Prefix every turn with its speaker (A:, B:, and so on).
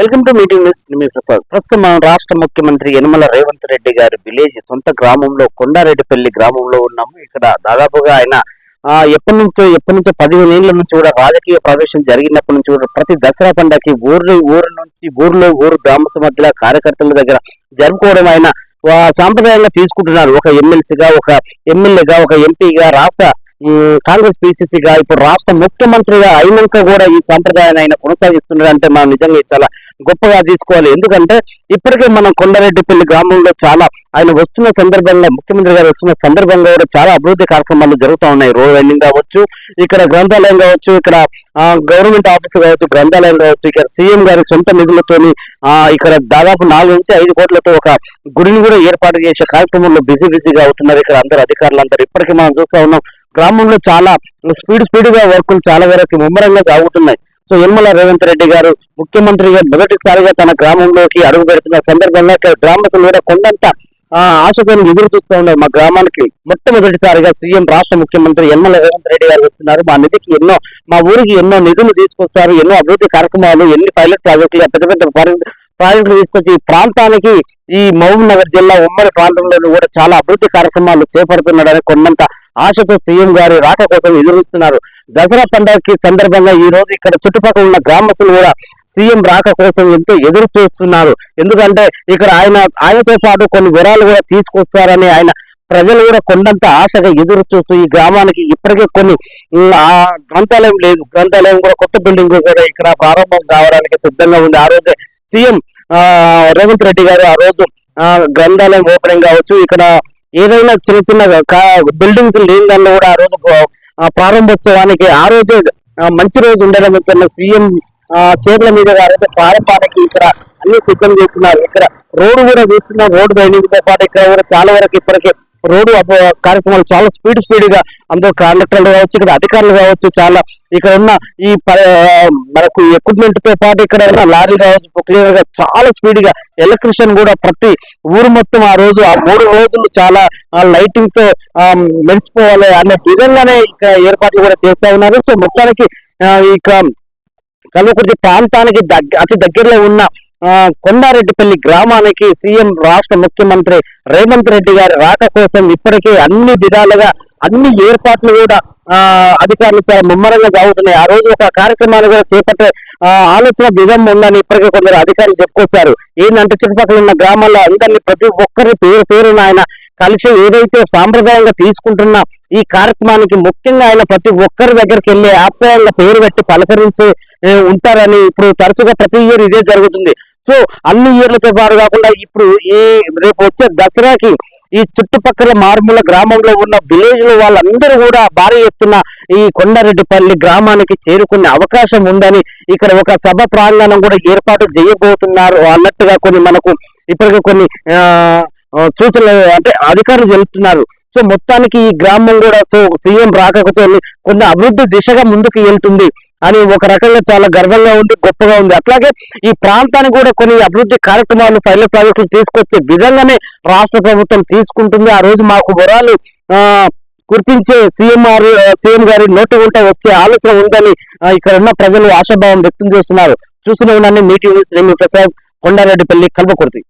A: Welcome to meeting news మీ ప్రసాద్. ప్రస్తుతం మనం రాష్ట్ర ముఖ్యమంత్రి యనమల రేవంత్ రెడ్డి గారి విలేజ్ సొంత గ్రామంలో కొండారెడ్డిపల్లి గ్రామంలో ఉన్నాము. ఇక్కడ దాదాపుగా ఆయన ఎప్పటి నుంచో ఎప్పటి నుంచో పదిహేను ఏళ్ళ నుంచి కూడా రాజకీయ ప్రవేశం జరిగినప్పటి నుంచి కూడా ప్రతి దసరా పండగకి ఊరు ఊరు నుంచి ఊర్లో ఊరు గ్రామ మధ్య కార్యకర్తల దగ్గర జరుపుకోవడం ఆయన సాంప్రదాయంగా తీసుకుంటున్నారు. ఒక ఎమ్మెల్సీగా ఒక ఎమ్మెల్యేగా ఒక ఎంపీగా రాష్ట్ర కాంగ్రెస్ పిసిసిగా ఇప్పుడు రాష్ట్ర ముఖ్యమంత్రిగా అయినాక కూడా ఈ సంప్రదాయాన్ని ఆయన కొనసాగిస్తున్నారు అంటే మనం నిజంగా చాలా గొప్పగా తీసుకోవాలి. ఎందుకంటే ఇప్పటికే మనం కొండరెడ్డిపల్లి గ్రామంలో చాలా ఆయన వస్తున్న సందర్భంగా ముఖ్యమంత్రి గారు వస్తున్న సందర్భంగా కూడా చాలా అభివృద్ధి కార్యక్రమాలు జరుగుతూ ఉన్నాయి. రోడ్ వెల్డింగ్ కావచ్చు ఇక్కడ గ్రంథాలయం కావచ్చు ఇక్కడ గవర్నమెంట్ ఆఫీస్ కావచ్చు గ్రంథాలయం కావచ్చు ఇక్కడ సీఎం గారి సొంత నిధులతోని ఆ, ఇక్కడ దాదాపు నాలుగు నుంచి ఐదు కోట్లతో ఒక గుడిని కూడా ఏర్పాటు చేసే కార్యక్రమంలో బిజీ బిజీగా అవుతున్నారు ఇక్కడ అందరు అధికారులు అందరూ ఇప్పటికీ మనం చూస్తూ ఉన్నాం గ్రామంలో చాలా స్పీడ్ స్పీడ్గా వర్కులు చాలా వరకు ముమ్మరంగా సాగుతున్నాయి. సో యనమల రేవంత్ రెడ్డి గారు ముఖ్యమంత్రిగా మొదటిసారిగా తన గ్రామంలోకి అడుగు పెడుతున్న సందర్భంగా గ్రామస్తులు కూడా కొండంత ఆశతో ఎదురు చూస్తూ ఉన్నారు మా గ్రామానికి. మొట్టమొదటిసారిగా సీఎం రాష్ట్ర ముఖ్యమంత్రి యనమల రేవంత్ రెడ్డి గారు వస్తున్నారు. మా నిధికి ఎన్నో మా ఊరికి ఎన్నో నిధులు తీసుకొస్తారు ఎన్నో అభివృద్ధి కార్యక్రమాలు ఎన్ని పైలట్ ప్రాజెక్టులు పెద్ద పెద్ద ప్రాజెక్టులు తీసుకొచ్చి ఈ ప్రాంతానికి ఈ మహబూబ్ నగర్ జిల్లా ఉమ్మడి ప్రాంతంలో కూడా చాలా అభివృద్ధి కార్యక్రమాలు చేపడుతున్నాడని కొండంత ఆశతో సీఎం గారి రాక కోసం ఎదురుస్తున్నారు దసరా పండుగకి సందర్భంగా ఈ రోజు ఇక్కడ చుట్టుపక్కల ఉన్న గ్రామస్తులు కూడా సీఎం రాక కోసం ఎంతో ఎదురు చూస్తున్నారు. ఎందుకంటే ఇక్కడ ఆయన ఆయనతో పాటు కొన్ని వివరాలు కూడా తీసుకొస్తారని ఆయన ప్రజలు కూడా కొండంత ఆశగా ఎదురు చూస్తూ ఈ గ్రామానికి ఇప్పటికే కొన్ని ఆ గ్రంథాలయం లేదు. గ్రంథాలయం కూడా కొత్త బిల్డింగ్ కూడా ఇక్కడ ప్రారంభం కావడానికి సిద్ధంగా ఉంది. ఆ రోజు సీఎం రేవంత్ రెడ్డి గారు ఆ రోజు గ్రంథాలయం ఓపెనింగ్ కావచ్చు ఇక్కడ ఏదైనా చిన్న చిన్న బిల్డింగ్ లేని దానిలో కూడా ఆ రోజు ప్రారంభోత్సవానికి ఆ రోజే మంచి రోజు ఉండడం వల్ల సీఎం చీరల మీద గారైతే ప్రారంభానికి ఇక్కడ అన్ని సిద్ధం చేస్తున్నారు. ఇక్కడ రోడ్డు కూడా చూస్తున్నాం రోడ్డు బైండింగ్తో పాటు ఇక్కడ కూడా చాలా వరకు ఇప్పటికే రోడ్డు కార్యక్రమాలు చాలా స్పీడ్ స్పీడ్గా అందరూ కండక్టర్లు కావచ్చు ఇక్కడ అధికారులు కావచ్చు చాలా ఇక్కడ ఉన్న ఈ మనకు ఎక్విప్మెంట్తో పాటు ఇక్కడ ఉన్న లారీ కావచ్చు క్లియర్గా చాలా స్పీడ్గా ఎలక్ట్రిషియన్ కూడా ప్రతి ఊరు మొత్తం ఆ రోజు ఆ మూడు రోజులు చాలా లైటింగ్తో మెరిసిపోవాలి అనే విధంగానే ఇక్కడ ఏర్పాట్లు కూడా చేస్తా ఉన్నారు. సో మొత్తానికి ఇక కల్వకుర్తి ప్రాంతానికి దగ్గ అతి దగ్గరలో ఉన్న కొండారెడ్డిపల్లి గ్రామానికి సీఎం రాష్ట్ర ముఖ్యమంత్రి రేవంత్ రెడ్డి గారి రాక కోసం ఇప్పటికే అన్ని విధాలుగా అన్ని ఏర్పాట్లు కూడా ఆ అధికారులు చాలా ముమ్మరంగా సాగుతున్నాయి. ఆ రోజు ఒక కార్యక్రమాన్ని కూడా చేపట్టే ఆలోచన విధం ఉందని ఇప్పటికే కొందరు అధికారులు చెప్పుకొచ్చారు. ఏంటంటే చుట్టుపక్కల ఉన్న గ్రామాల్లో అందరినీ ప్రతి ఒక్కరి పేరు పేరున ఆయన కలిసి ఏదైతే సాంప్రదాయంగా తీసుకుంటున్న ఈ కార్యక్రమానికి ముఖ్యంగా ఆయన ప్రతి ఒక్కరి దగ్గరికి వెళ్ళి ఆప్యాయంగా పేరు పెట్టి పలకరించి ఉంటారని ఇప్పుడు తరచుగా ప్రతి ఇయర్ ఇదే జరుగుతుంది. సో అన్ని ఇయర్లతో పాటు కాకుండా ఇప్పుడు ఈ రేపు వచ్చే దసరాకి ఈ చుట్టుపక్కల మారుమూల గ్రామంలో ఉన్న విలేజ్లో వాళ్ళందరూ కూడా భారీ ఎత్తున ఈ కొండారెడ్డిపల్లి గ్రామానికి చేరుకునే అవకాశం ఉందని ఇక్కడ ఒక సభ ప్రాంగణం కూడా ఏర్పాటు చేయబోతున్నారు. అన్నట్టుగా కొన్ని మనకు ఇప్పటికే కొన్ని సూచనలు అంటే అధికారులు చెబుతున్నారు. సో మొత్తానికి ఈ గ్రామం కూడా సో సీఎం రాకతో కొన్ని అభివృద్ధి దిశగా ముందుకు వెళ్తుంది. అని ఒక రకంగా చాలా గర్వంగా ఉంది గొప్పగా ఉంది. అట్లాగే ఈ ప్రాంతానికి కూడా కొన్ని అభివృద్ధి కార్యక్రమాలు పైలట్ ప్రాజెక్టులు తీసుకొచ్చే విధంగానే రాష్ట్ర ప్రభుత్వం తీసుకుంటుంది. ఆ రోజు మాకు వరాలు ఆ కురిపించే సీఎంఆర్ సీఎం గారి నోటి ఉంటే వచ్చే ఆలోచన ఉందని ఇక్కడ ఉన్న ప్రజలు ఆశాభావం వ్యక్తం చేస్తున్నారు. చూస్తూనే ఉన్నాను మీటింగ్ ప్రసాద్ కొండారెడ్డిపల్లి కల్పకుర్తి